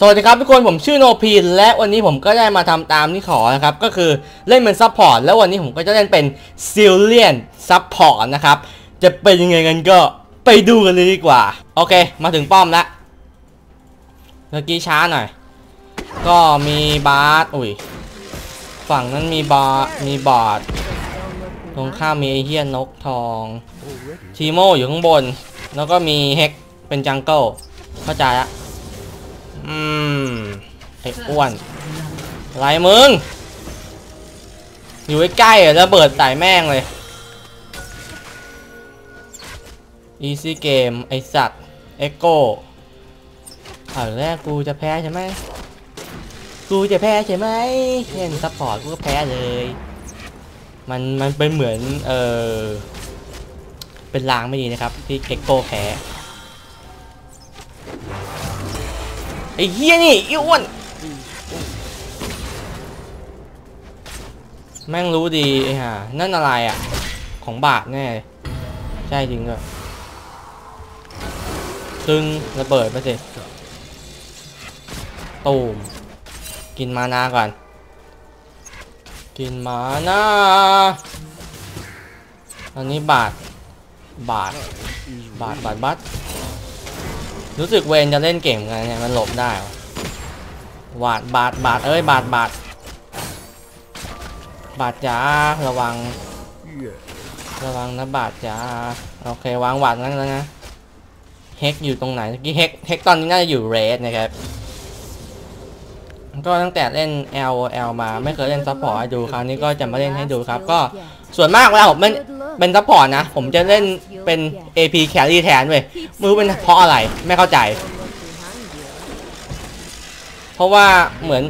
สวัสดีครับทุกคนผมชื่อโนพีนและวันนี้ผมก็ได้มาทำตามที่ขอนะครับ ก็คือเล่นเป็นซัพพอร์ตแล้ววันนี้ผมก็จะเล่นเป็นซิลเลียนซัพพอร์ตนะครับ จะเป็นยังไงกันก็ไปดูกันเลยดีกว่า โอเค มาถึงป้อมแล้วเมื่อกี้ช้าหน่อย ก็มีบาร์อุ้ยฝั่งนั้นมีบาร์มีบอร์ดตรงข้ามมีไอเฮียนกทองทีโมอยู่ข้างบน แล้วก็มีเฮกเป็นจังเกิลเข้าใจละ อืมไอ้อ้วนอะไรมึง อยู่ใกล้ๆระเบิดใส่แม่งเลย Easy Game ไอสัตว์ Echo เอาแรกกูจะแพ้ใช่ไหม กูจะแพ้ใช่ไหมเล่นซัพพอร์ตกูก็แพ้เลย มันมันเป็นเหมือน เออเป็นลางไม่ดีนะครับ ที่เก็กโก้แพ้ ไอ้เหี้ยนี่อ้อ้วนแม่งรู้ดีไอ้ห่านั่นอะไรอะ ของบาทแน่ ใช่จริงด้วยตึงระเบิดไปสิตูมกินมานาก่อน กินมานาอันนี้บาท บาท บาท บาทบัต รู้สึกเวนจะเล่นเก่งเหมือนกันเนี่ยมันหลบได้วะวาดบาทบาทเอ้ยบาทบาทบาทจ้าระวัง ระวังนะบาทจ้าโอเควางหวาดนั้นแล้วนะเฮกอยู่ตรงไหนเมื่อกี้เฮกเฮกตอนนี้น่าจะอยู่เรดนะครับก็ตั้งแต่เล่น L L มาไม่เคยเล่นซัพพอร์ตให้ดูคราวนี้ก็จะมาเล่นให้ดูครับ ก็ ส่วนมากแล้วผมเป็นเป็นซัพพอร์ตนะ ผมจะเล่นเป็น AP carry แทนเว้ยมือเป็นเพราะอะไรไม่เข้าใจ เพราะว่าเหมือน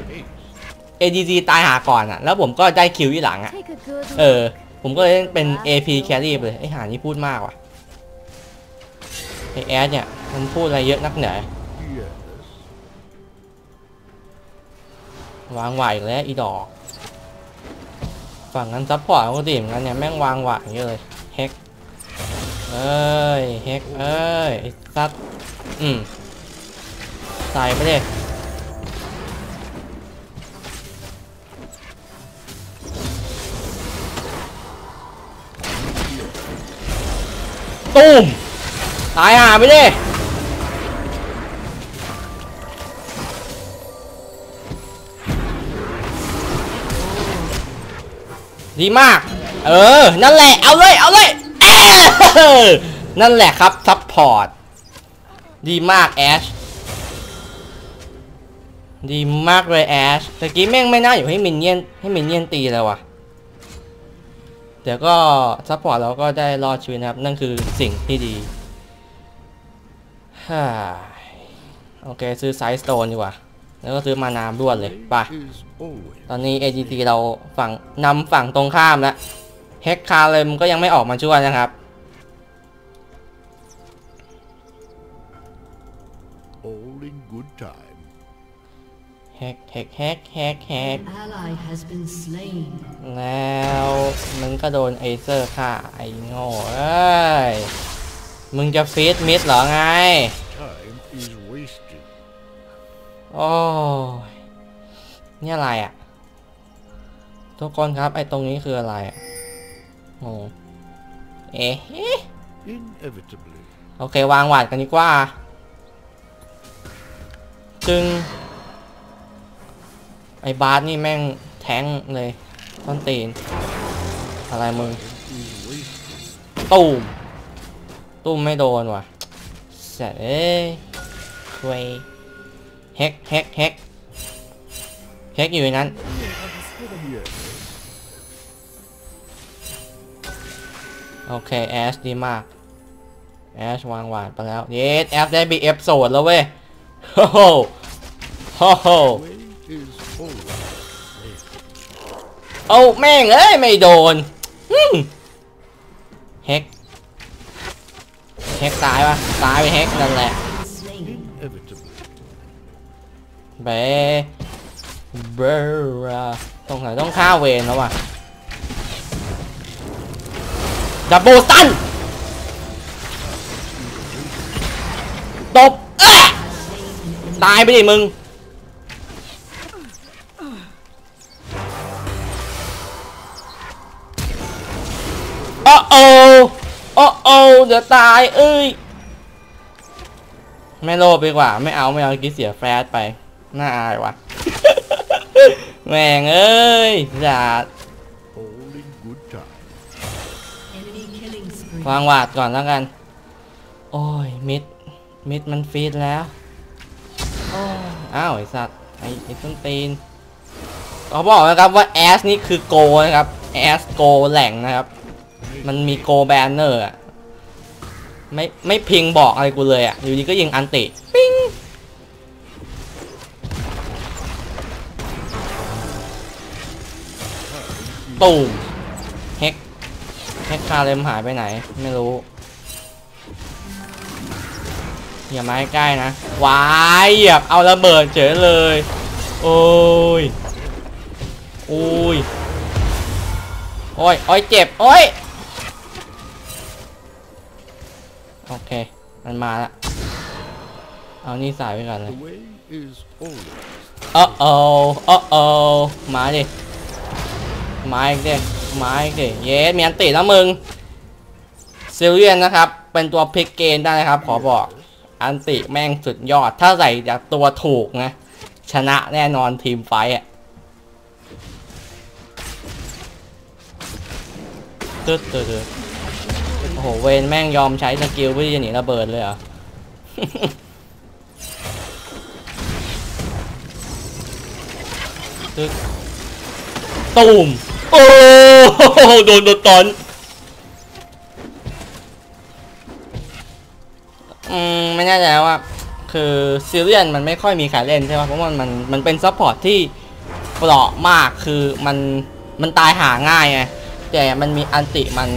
ADC ตายหาก่อนอะแล้วผมก็ได้คิวที่หลังอะเออ ผมก็เลยเล่นเป็น AP carry ไปเลยไอหานี่พูดมากว่ะไอแอดเนี่ย มันพูดอะไรเยอะนักหนาวางไหวอีกแล้วอีดอก ฝั่งนั้นซัพพอร์ตปกติเหมือนกันเนี่ยแม่งวางหวะเยอะเลยเฮกเอ้ยเฮกเอ้ยไอ้ซัดอืมใส่ไปดิตูมตายหาไปดิ ดีมาก เออ นั่นแหละ เอาเลย เอาเลยเออนั่นแหละครับ ซัพพอร์ต ดีมากแอช ดีมากเลยแอชตะกี้แม่งไม่น่าอยู่ให้มินเนี่ยนให้มินเนี่ยนตีเลยว่ะแต่ก็ซัพพอร์ตเราก็ได้รอดชีวิตนะครับ นั่นคือสิ่งที่ดีฮ่าโอเค ซื้อไซส์โตนดีกว่า แล้วก็ซื้อมานามรวดเลยไปตอนนี้ AGT เราฝั่งนำฝั่งตรงข้ามแล้วเฮกคาเลมก็ยังไม่ออกมาช่วยนะครับ All in good time. แฮกแฮกแฮกแฮกแฮก ally has been slain. แล้วมันก็โดนไอเซอร์ฆ่าไอ้โง่เอ้ย มึงจะฟีดมิดเหรอไง Time is wasted. โอ้ยนี่อะไรอะ ทุกคนครับ ไอ้ตรงนี้คืออะไรอะโอ้เอ๊ะ Inevitably. โอเค วางหวาดกันดีกว่า จึง ไอ้บาสนี่แม่งแทงเลยต้นตีน อะไรมึง Is wasted. ตุ้มตุ้มไม่โดนว่ะเสร็จเอ้ยช่วย เฮกเฮกเฮกเฮกอยู่ในนั้นโอเคแอชดีมากแอชวางหวานไปแล้วเยสแอฟได้บีเอฟโซดแล้วเว้ยโอ้โหโอ้โหเอาแม่งเอ้ย ไม่โดนเฮกเฮกตายปะตายไปเฮกนั่นแหละ เบเบราต้องไหนต้องฆ่าเวนแล้วว่ะดับโบตันตบเออตายไปดิมึงโอ้โอ้โอ้โอ้เดี๋ยวตายเอ้ย ไม่โลบดีกว่า ไม่เอา ไม่เอากิเสียแฟร์ไป น่าอายว่ะแม่งเอ้ยอย่า All in good time. Enemy killing spree. วางหวาดก่อนแล้วกัน โอ้ย มิด มิดมันฟีดแล้ว โอ้ยอ้าวไอสัตว์ ไอไอต้นตีนเขาบอกนะครับว่าแอสนี่คือโกนะครับแอสโกแหล่งนะครับ มันมีโกแบนเนอร์อะไม่ไม่พิงบอกอะไรกูเลยอะอยู่ดีก็ยิงอันติ ปิ้ง ตูมเฮกเฮกคาเลมหายไปไหน ไม่รู้อย่ามาใกล้ๆนะวายเหยียบเอาระเบิดเฉยเลย โอ้ย โอ้ย โอ้ย โอ้ย เจ็บ โอ้ย โอเค มันมาละ เอานี่ใส่ไว้ก่อนเล The ย way is always เออโอ้เออโอ้มาดิ มาอีกดิมาอีกดิเยสมีอันติแล้วมึงซิลเลียนนะครับ เป็นตัวพลิกเกมได้นะครับ ขอบอก อันติแม่งสุดยอด ถ้าใส่จากตัวถูกนะ ชนะแน่นอนทีมไฟอะตึ๊ดตึ๊ดตึ๊ดโอ้โห เวนแม่งยอมใช้สกิลเพื่อที่จะหนีระเบิดเลยเหรอตึ๊ดตูม โอ้โหโดนโดนตอนอืมไม่แน่ใจว่าคือซีเรียนมันไม่ค่อยมีใครเล่นใช่ไหมเพราะมันมันมันเป็นซัพพอร์ตที่เปราะมากคือมันมันตายหาง่ายไงแต่มันมีอันติมัน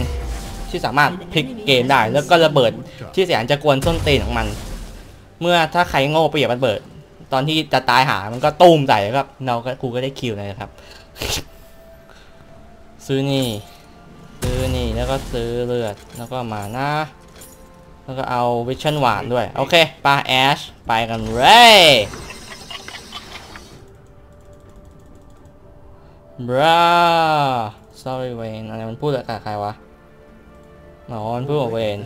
ที่สามารถพลิกเกมได้ แล้วก็ระเบิดที่แสนจะกวนส้นตีนของมัน เมื่อถ้าใครโง่ไปเหยียบระเบิด ตอนที่จะตายหามันก็ตูมใส่แล้วก็เราก็กูก็ได้คิวเลยนะครับ ซื้อนี่ ซื้อนี่แล้วก็ซื้อเลือดแล้วก็มานะ แล้วก็เอาวิชั่นหวานด้วย โอเคปลาแอชไปกันเลยบรา sorry Wayne อะไรมันพูดกับใครวะอ๋อมันพูดกับเวน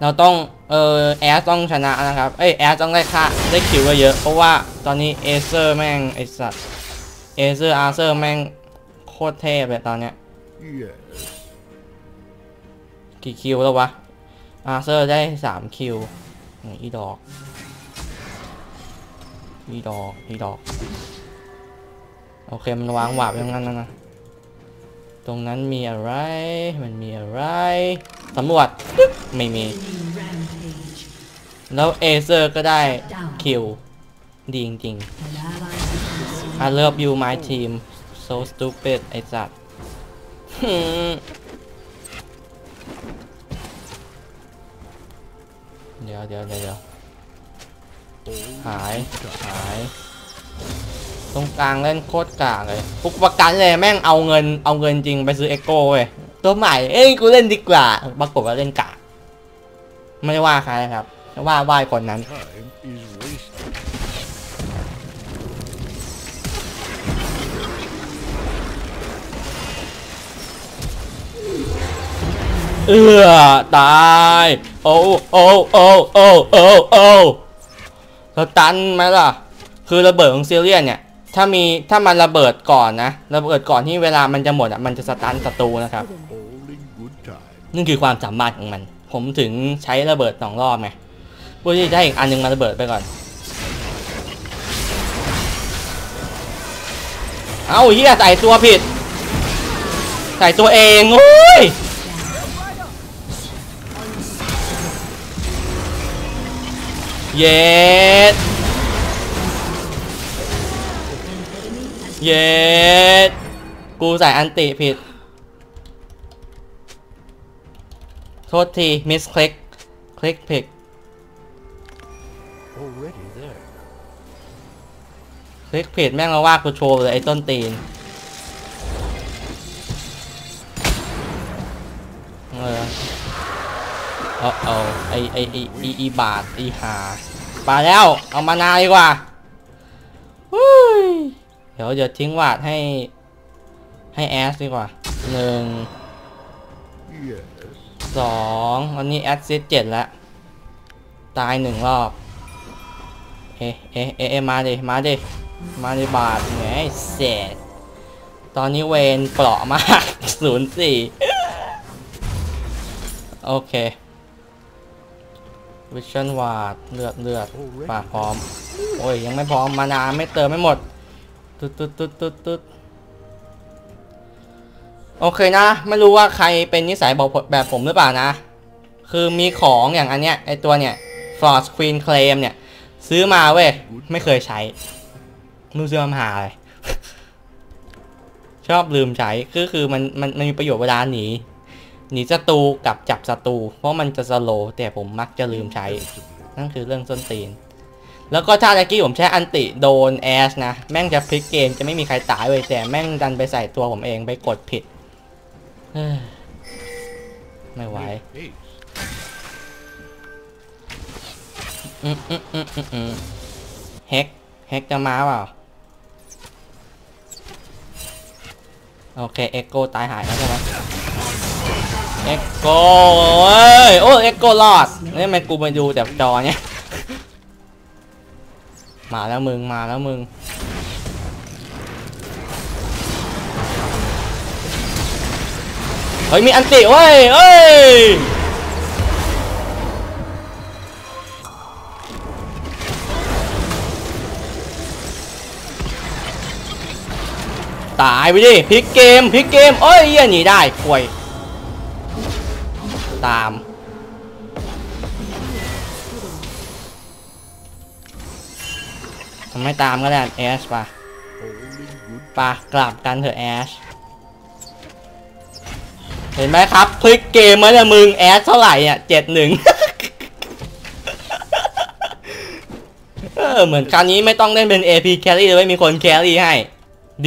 เราต้องเออแอสต้องชนะนะครับ เอ้ยแอสต้องได้ค่าได้คิวเยอะเพราะว่าตอนนี้เอเซอร์แม่งไอสัตว์เอเซอร์อาร์เซอร์แม่ง ตรเทพเลยตอนเนี้ย Yes. กี่คิวแล้ววะ อาร์เซอร์ได้สามคิวนี่อีดอก อีดอก อีดอก โอเค มันวางหวาบอย่างนั้นนะนะตรงนั้นมีอะไร มันมีอะไร สำรวจปึ๊บไม่มี Enemy rampage. แล้วเอเซอร์ก็ได้คิว ดีจริง An ally has been ๆ I love you my team so stupid ไอ้สัตว์เดี๋ยวเดี๋ยวเดี๋ยวหายหายตรงกลางเล่นโคตรกากเลยปุกประกันเลยแม่งเอาเงินเอาเงินจริงไปซื้อเอ็กโก้เว้ยตัวใหม่เอ้ยกูเล่นดีกว่าปรากฏว่าเล่นกากไม่ได้ว่าใครนะครับว่าว่าไอ้คนนั้น เอือตาย โอ้โอ้โอ้โอ้โอ้โอ้สตันไหมล่ะ คือระเบิดของซีเรียนเนี่ย ถ้ามีถ้ามันระเบิดก่อนนะ ระเบิดก่อนที่เวลามันจะหมดอะ มันจะสตันศัตรูนะครับนั่นคือความสามารถของมัน ผมถึงใช้ระเบิดสองรอบไงเพื่อที่จะให้อีกอันหนึงมาระเบิดไปก่อน เอ้าเฮียใส่ตัวผิด ใส่ตัวเอง โอ้ย เย็ดเย็ดกูใส่อันติผิด โทษที มิสคลิก คลิกผิด Already there. คลิกผิดแม่งมาว่ากูโชว์เลยไอ้ต้นตีน เออ เอาเอาไอไอไออีอีบาทอีหาไปแล้ว เอามานาดีกว่าฮู้ยเดี๋ยวเดี๋ยวทิ้งวาดให้ ให้แอสดีกว่าหนึ่งสองอันนี้แอดซิสเจ็ดแล้ว ตายหนึ่งรอบ เอเอเอเอมาดิมาดิมาดิบาทไงเสร็จตอนนี้เวนเปราะมากศูนย์สี่โอเค วิชั่นวาดเลือดเลือดป่าพร้อม โอ้ย ยังไม่พร้อม มานาไม่เติมไม่หมด ตุ๊ดตุ๊ดตุ๊ดตุ๊ดตุ๊ดโอเคนะ ไม่รู้ว่าใครเป็นนิสัยบอกแบบผมหรือเปล่านะ คือมีของอย่างอันเนี้ย ไอตัวเนี่ย Frost Queen Claim เนี่ย ซื้อมาเว้ย ไม่เคยใช้รู้ซื้อมาหาอะไรชอบลืมใช้คือคือมันมันมันมีประโยชน์เวลาหนี หนีศัตรูกับจับศัตรูเพราะมันจะสโลว์แต่ผมมักจะลืมใช้ นั่นคือเรื่องส้นตีน แล้วก็ถ้าตะกี้ผมใช้อันติโดนแอชนะ แม่งจะพลิกเกมจะไม่มีใครตายเลยแต่แม่งดันไปใส่ตัวผมเองไปกดผิด ไม่ไหวอืมอืมอืมเฮกเฮกจะมาเปล่าโอเค เอ็กโกตายหายแล้วใช่ไหม เอ็กโกเอ้ยโอ้เอ็กโกรอดนี่ทำไมกูไปดูแต่จอเนี่ยมาแล้วมึงมาแล้วมึงเฮ้ยมีอันติเว้ยเอ้ยตายไปดิพลิกเกมพลิกเกมเอ้ยเหี้ยหนีได้ป่วย ตาม ทำไมตามก็ได้แอชปะปะกลับกันเถอะแอชเห็นไหมครับ พลิกเกมมาเนี่ยมึงแอชเท่าไหร่อะเจ็ดหนึ่งเออเหมือนคราวนี้ไม่ต้องเล่นเป็น AP carry เลยไม่มีคน carry ให้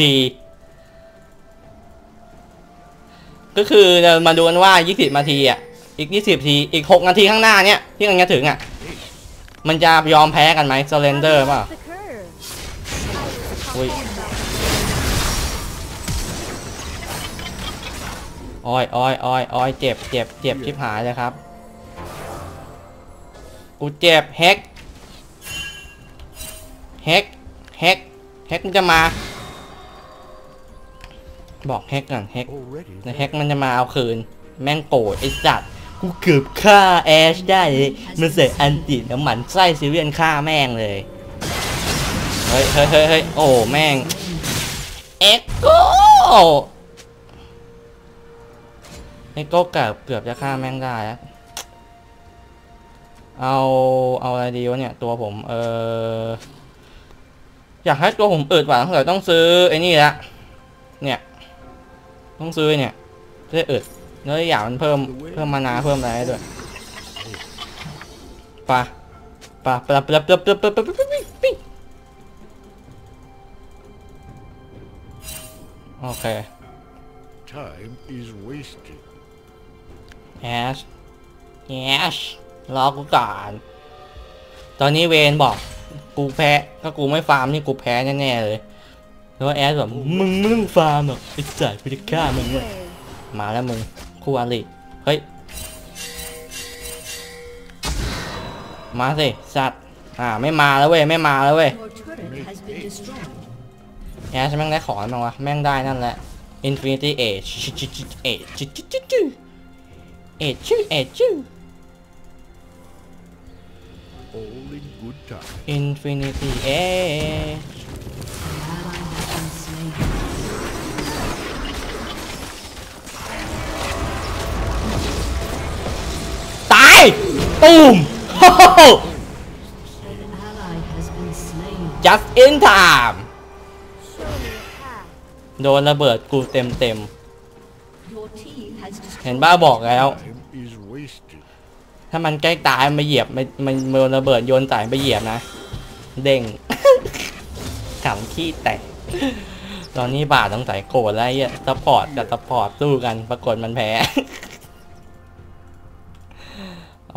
ดี ก็คือมาดูกันว่า 20นาทีอะ อีก 20 ที อีก 6 นาทีข้างหน้าเนี่ยที่กำลังจะถึงอะ มันจะยอมแพ้กันไหม surrender เปล่า The curve. อุ้ยอ้อยอ้อยอ้อยอ้อยเจ็บเจ็บเจ็บชิบหายเลยครับ กูเจ็บแฮกแฮกแฮกแฮกมันจะมา บอกแฮกก่อนแฮก already. แต่แฮกมันจะมาเอาคืน แม่งโกรธไอ้สัตว์ กูเกือบฆ่าแอชได้เลยมันเสร็จอันติน้ำหมันไส้ซิเวียนฆ่าแม่งเลย เฮ้ยเฮ้ยเฮ้ยโอ้แม่ง เอ็กโก้เอ็กโก้เกือบเกือบจะฆ่าแม่งได้แล้วเอา เอาอะไรดีวะเนี่ย ตัวผม เอออยากให้ตัวผมอึดว่ะแต่ต้องซื้อไอ้นี่ละเนี่ย ต้องซื้อเนี่ยเพื่ออึด แล้วอีกอย่างมันเพิ่มเพิ่มมานาเพิ่มอะไรให้ด้วยไปะปะปะปะปะปะปะปะปะปะปะโอเค Time is wasted. แอชแอชรอกูก่อนตอนนี้เวนบอก กูแพ้ก็กูไม่ฟาร์มนี่กูแพ้แน่ๆเลยแล้วแอชแบบมึงไม่ต้องฟาร์มหรอกไอ้จ่ายไปจะฆ่ามึงเนี่ย Where? มาแล้วมึง คู่อริเฮ้ย มาสิ สัตว์ อ่า ไม่มาแล้วเว้ย ไม่มาแล้วเว้ย Your turret has been destroyed. แอชแม่งได้ของมั้งวะ แม่งได้นั่นแหละ Infinity Age Age Age ชื่อ Age ชื่อ All in good time. Infinity Age ตูม An ally has been slain. just in time Show me a path. โดนระเบิดกูเต็มเต็ม Your team has ๆ destroyed. เห็นบ้าบอกแล้ว Time is wasted. ถ้ามันใกล้ตายมันมาเหยียบมันมันโดนระเบิดโยนใส่ไปเหยียบนะ เด้งขำขี้แตกตอนนี้บาทต้องใส่โกรธแล้วไอ้เหี้ยซัพพอร์ตกับซัพพอร์ตสู้กันปรากฏมันแพ้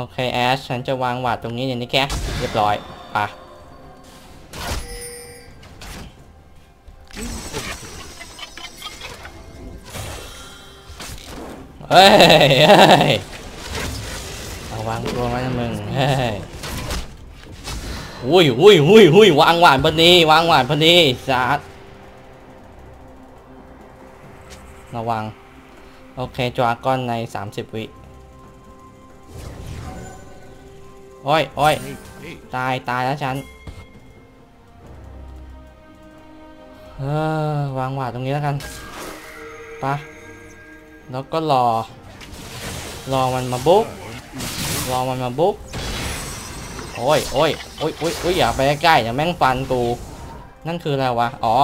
โอเคแอชฉันจะวางหวาดตรงนี้อย่างนี้แค่เรียบร้อยไปะเฮ้ยเฮ้ยเอาวางตัวไว้นะมึงเฮ้ยอุ้ยอุ้ยอุ้ยอุ้ยวางหวานพอดีวางหวานพอดีจัดระวัง โอเคจวาก้อนใน 30 วิ โอ้ยโอ้ย Make haste. ตายตายแล้วฉันเออวางหวาดตรงนี้แล้วกันไปะแล้วก็รอ รอมันมาบุ๊กรอมันมาบุ๊กโอ้ยโอ้ยโอ้ยโอ้ยโอ้ยอย่าไปใกล้ๆอย่าแม่งฟันกู นั่นคืออะไรวะ อ๋อ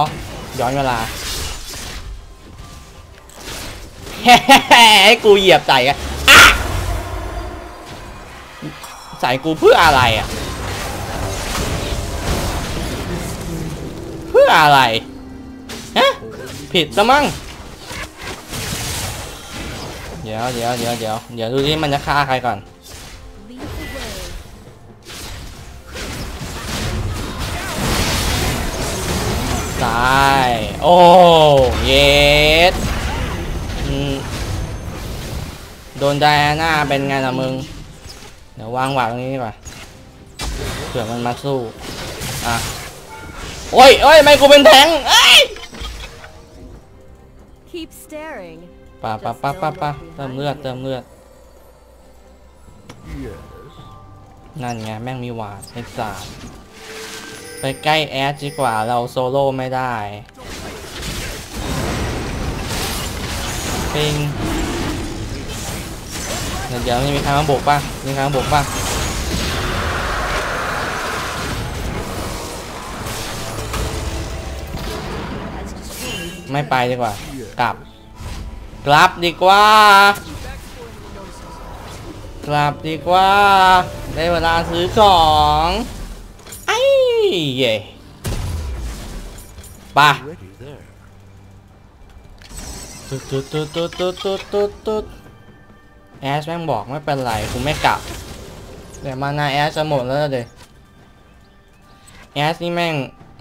ย้อนเวลา ให้กูเหยียบใส่อะ ใส่กูเพื่ออะไรอะ เพื่ออะไรฮะผิดซะมั้งเดี๋ยวเดี๋ยวเดี๋ยวเดี๋ยวเดี๋ยวดูที่มันจะฆ่าใครก่อนตายโอ้เยสอืมโดนไดอาน่าเป็นไงล่ะมึง เดี๋ยววางหวางตรงนี้ดีกว่าเผื่อมันมาสู้อะโอ้ยโอ้ยไม่กูเป็นแทงเอ้ย Keep staring. ป่าป่าป่าป่าป่าเติมเลือดเติมเลือด Yes. นั่นไงแม่งมีหวาดไอ้สามไปใกล้แอดดีกว่าเราโซโล่ไม่ได้ปิง เดี๋ยวมีค้างบกป่ะมีค้างบกป่ะไม่ไปดีกว่า กลับ กลับดีกว่า กลับดีกว่า ได้เวลาซื้อของไอ้เย่ไปะตุ๊ดตุ๊ดตุ๊ดตุ๊ดตุ๊ดตุ๊ด แอชแม่งบอกไม่เป็นไรกูไม่กลับ เดี๋ยวมานาแอชจะหมดแล้วเดยแอชนี่แม่ง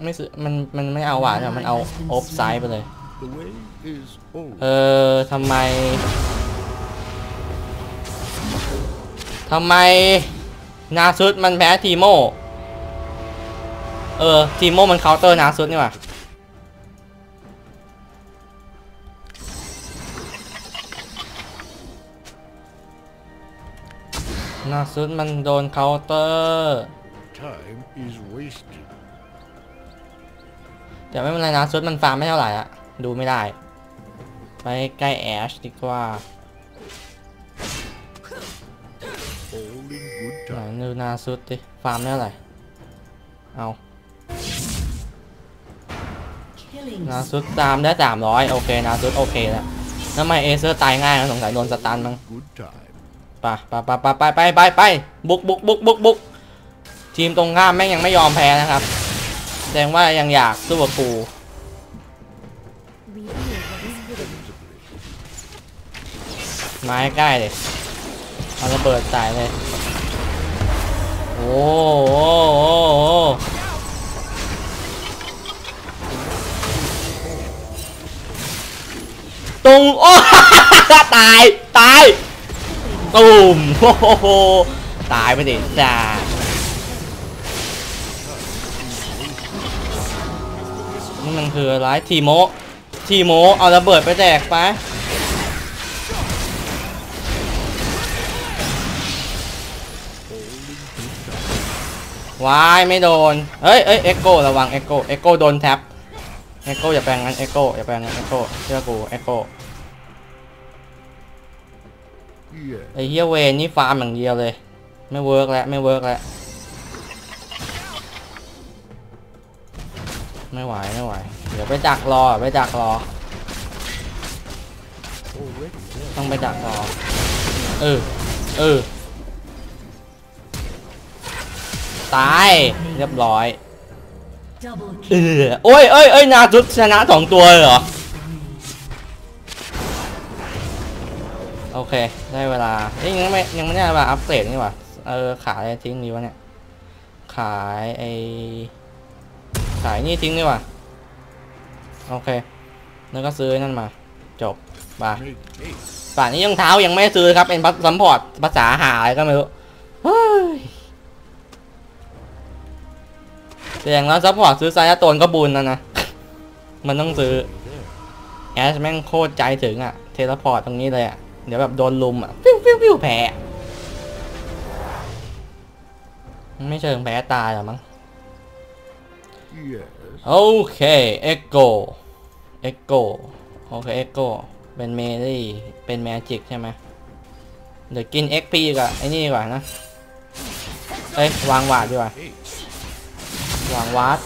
ไม่ซื้อมันมันไม่เอาหวานหรอกมันเอาออฟไซด์ไปเลย เออทำไมทำไมนาซุดมันแพ้ทีโม เออทีโมมันเคาน์เตอร์นาซุดนี่หว่า นาซุดมันโดนเคาน์เตอร์ Time is wasted. แต่ไม่เป็นไรนะซุดมันฟาร์มไม่เท่าไหร่อะดูไม่ได้ ไปใกล้แอชดีกว่า All in good ไหน time. ดูนาซุดดิฟาร์มไม่เท่าไหร่เอา Killing นาซุดตามได้สามร้อยโอเคนาซุดโอเคแล้วทำไมเอเซอร์ตายง่ายนะสงสัยโดนสตันมั้ง ปะปไปไปะไปไปไปไปบุกบุกบุกบุกบุกทีมตรงข้ามแม่งยังไม่ยอมแพ้นะครับแสดงว่ายังอยากสู้กับกูไม้ใกล้เลยเราจะเปิดใส่เลยโอ้โตรงโอ้ตาย ตาย ตูมโอ้โหตายไปดิจ้านี่นคืออะไรทีโมทีโมเอาระเบิดไปแจกไปวายไม่โดน เฮ้ยเอ้ยเอ็กโกระวังเอ็กโกเอ็กโกโดนแท็บเอ็กโกอย่าแปลงงั้นเอ็กโกอย่าแปลงงั้นเอ็กโกเชื่อกูเอ็กโก ไอเฮียเวนนี่ฟาร์มอย่างเดียวเลย ไม่เวิร์กแล้วไม่เวิร์กแล้วไม่ไหวไม่ไหว เดี๋ยวไปดักรอไปดักรอ Already there. ต้องไปดักรอ เออ เออ ตายเรียบร้อย double เอ kill. อโอ้ยเอ้ยเอ้ยนาจุดชนะสองตัวเลยเหรอ โอเค ได้เวลาเอ้ยยังไม่ยังไม่ได้เวลาอัปเกรดนี่หว่าเออขายอะไรทิ้งดีวะเนี่ย ขายไอขายนี่ทิ้งดีกว่าโอเค แล้วก็ซื้อนั่นมา จบไป Make haste. ป่านี้ยังเท้ายังไม่ซื้อครับ เป็นซัมพอร์ตภาษาหาอะไรก็ไม่รู้เฮ้ยแต่ย่างแล้วซัพพอร์ตซื้อไซน์ตนก็บุญแล้วนะ มันต้องซื้อ แอชแม่งโคตรใจถึงอะเทเลพอร์ตตรงนี้เลยอะ เดี๋ยวแบบโดนลุมอะฟิวฟิวฟิวแพ้ไม่เชิงแพ้ตายหรอมั้ง Yes. โอเคเอ็กโกเอ็กโกโอเคเอ็กโกเป็นเมลี่เป็นแมจิกใช่ไหมเดี๋ยวกิน XP กับไอ้นี่ดีกว่านะ เอ้ยวางวาดดีกว่าวางวาด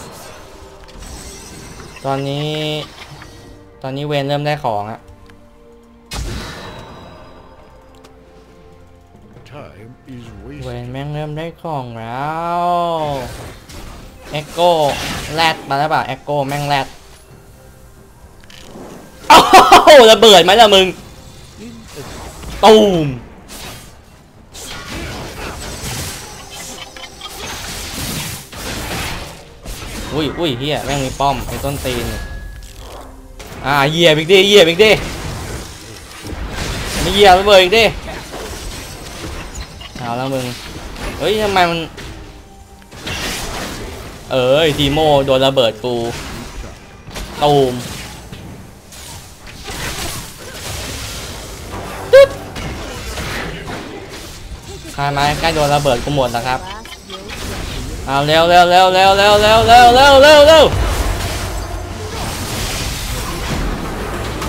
ตอนนี้ ตอนนี้เวนเริ่มได้ของอะ Time is เว wasted. นแม่งเริ่มได้ของแล้วเอ็กโกแรดมาแล้วเปล่าเอ็กโกแม่งแรดโอ้โหระเบิดไหมล่ะมึง In a ตูมอุ้ยอุ้ยเฮียแม่งมีป้อมไอ้ต้นตีนนี่อ่าเหยียบอีกดิเหยียบอีกดิไม่เหยียบระเบิดอีกดิ เอาแล้วมึง เฮ้ยทำไมมัน เอ้ยทีโมโดนระเบิดกูตูมใครมาใกล้โดนระเบิดกูหมดนะครับเอาเร็วเร็วเร็วเร็วเร็วเร็วเร็วเร็วเร็วเร็ว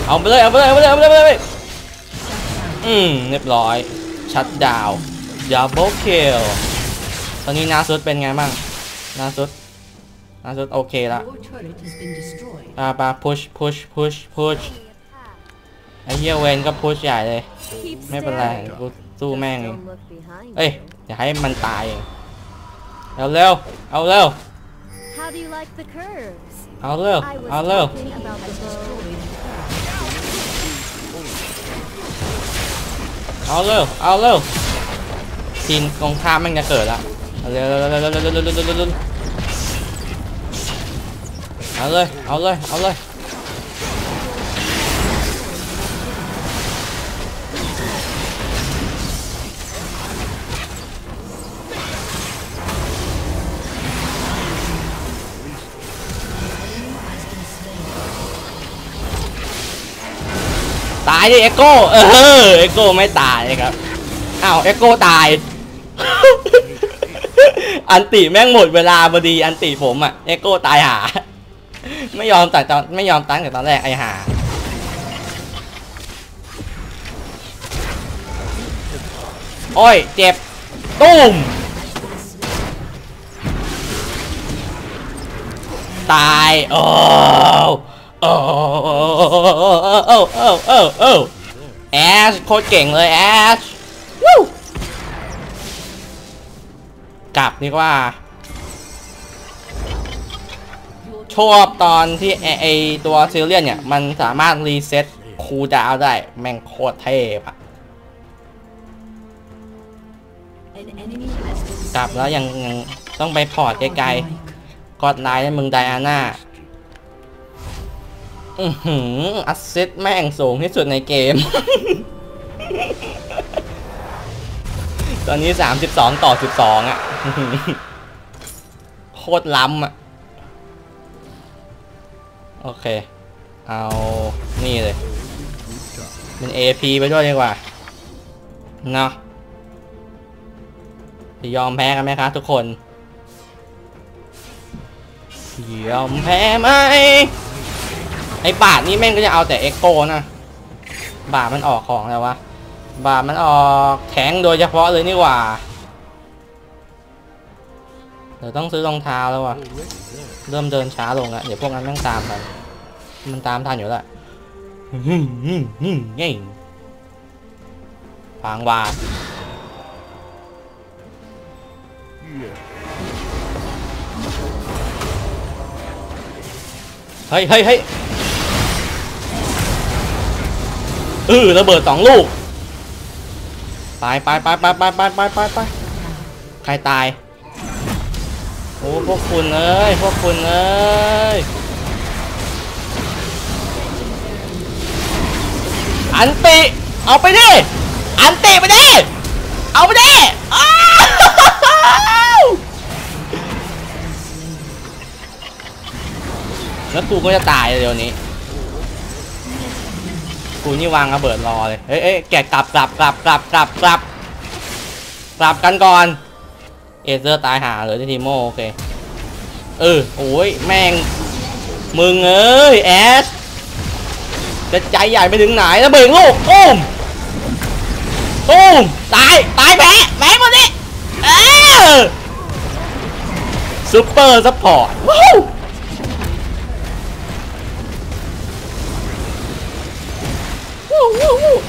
เอาไปเลยเอาไปเลยเอาไปเลยเอาไปเลยเอาไปเลยอืมเรียบร้อย ชัดดาว ดับเบิลคิลตอนนี้นาซุดเป็นไงบ้างนาซุดนาซุดโอเคละ Your turret has been destroyed. ปาปาพุชพุชพุชพุชไอ้เหี้ยเวนก็พุชใหญ่เลย Keep ไม่เป็นไร staring. กูสู้แม่งเอง Don't look behind เอ้ย you. อย่าให้มันตายเองเอาเร็วเอาเร็ว How do you like the curves? เอาเร็ว I was เอาเร็ว talking about the bow. เอาเร็วเอาเร็ว ทีนตรงท่ามแม่งจะเกิดละเร็วเอาเลยเอาเลยเอาเลยตายดิเอโก้เออเอโก้ไม่ตายครับอ้าวเอโก้ตาย อันติแม่งหมดเวลาพอดีอันติผมอะเอโก้ตายหา ไม่ยอมแต่ตอนไม่ยอมตั้งแต่ตอนแรกไอหาโอ้ยเจ็บตุ้มตายโอ้โอ้โอ้โอ้โอ้โอ้โอ้แอชโคตรเก่งเลยแอชวู้ กลับดีกว่า ชอบตอนที่ไอไอตัวซิลเลียนเนี่ย มันสามารถรีเซ็ตคูดาวได้ แม่งโคตรเทพอะกลับแล้วยังยังต้องไปพอร์ตไกลๆกอดไลน์ให้มึงไดอาน่าอือหืออัสซิสแม่งสูงที่สุดในเกม ตอนนี้32ต่อ12อะอื้อหือโคตรล้ำอะ โอเค เอานี่เลย เป็น AP ไปด้วยดีกว่าเนาะจะยอมแพ้กันไหมครับทุกคนยอมแพ้ไหมไอ้บาทนี่แม่งก็จะเอาแต่เอ็กโกนะ บาทมันออกของแล้ววะ บาทมันออกแข็งโดยเฉพาะเลยนี่หว่าเดี๋ยวต้องซื้อรองเท้าแล้วว่ะ เริ่มเดินช้าลงแล้วเดี๋ยวพวกนั้นแม่งตามกันมันตามทันอยู่แล้วเง่งพังวาเฮ้ยเฮ้ยเฮ้ยเออระเบิดสองลูก ไปไปไปไปไปไปไปไปไปใครตายโอ้พวกคุณเอ้ยพวกคุณเอ้ยอันติเอาไปดิอันติไปดิเอาไปดิแล้วกูก็จะตายเดี๋ยวนี้ กูนี่วางระเบิดรอเลยเอ้ยเอ้ยแกะกลับกลับกลับกลับกลับกลับกลับกันก่อน เอเซอร์ตายหาเลือที่ทีโมโอเค เออโอ้ยแม่ง มึงเอ้ยแอสจะใจใหญ่ไปถึงไหนแล้วเบ่งลูกอุ้มอุ้มตาย ตายแพ้แพ้หมดนี่เออซูเปอร์ซัพพอร์ตว้าว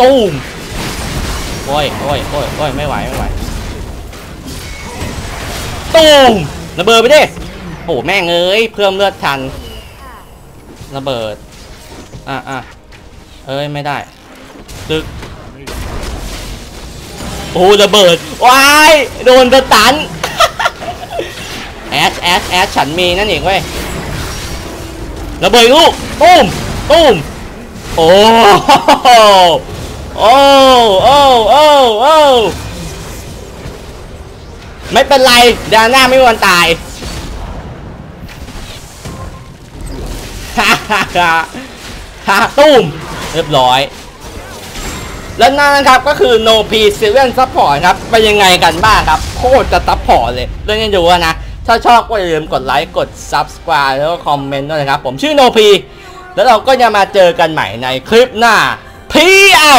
ตูมโอ้ยโอ้ยโอ้ยโอ้ยไม่ไหวไม่ไหวตูมระเบิดไปดิโอ้แม่งเอ้ยเพิ่มเลือดทันระเบิดอะอะเอ้ยไม่ได้ตึกโอ้ระเบิดว้ายโดนสตันแอชแอชแอชฉันมีนั่นเองเว้ยระเบิดลูกตุ้มตุ้ม โอ้โหโอ้โอ้โอ้โอ้ไม่เป็นไรดาน่าไม่มีวันตายฮ่าฮ่าฮ่าฮ่าตุ้มเรียบร้อย และนั่นนะครับก็คือ No P s e r i o n Support ครับเป็นยังไงกันบ้างครับ โคตรจะ support เลยเรื่องนี้ดูนะ ถ้าชอบก็อย่าลืมกดไลค์กด subscribe แล้วก็คอมเมนต์ด้วยนะครับ ผมชื่อ No P แล้วเราก็จะมาเจอกันใหม่ในคลิปหน้าที่เอา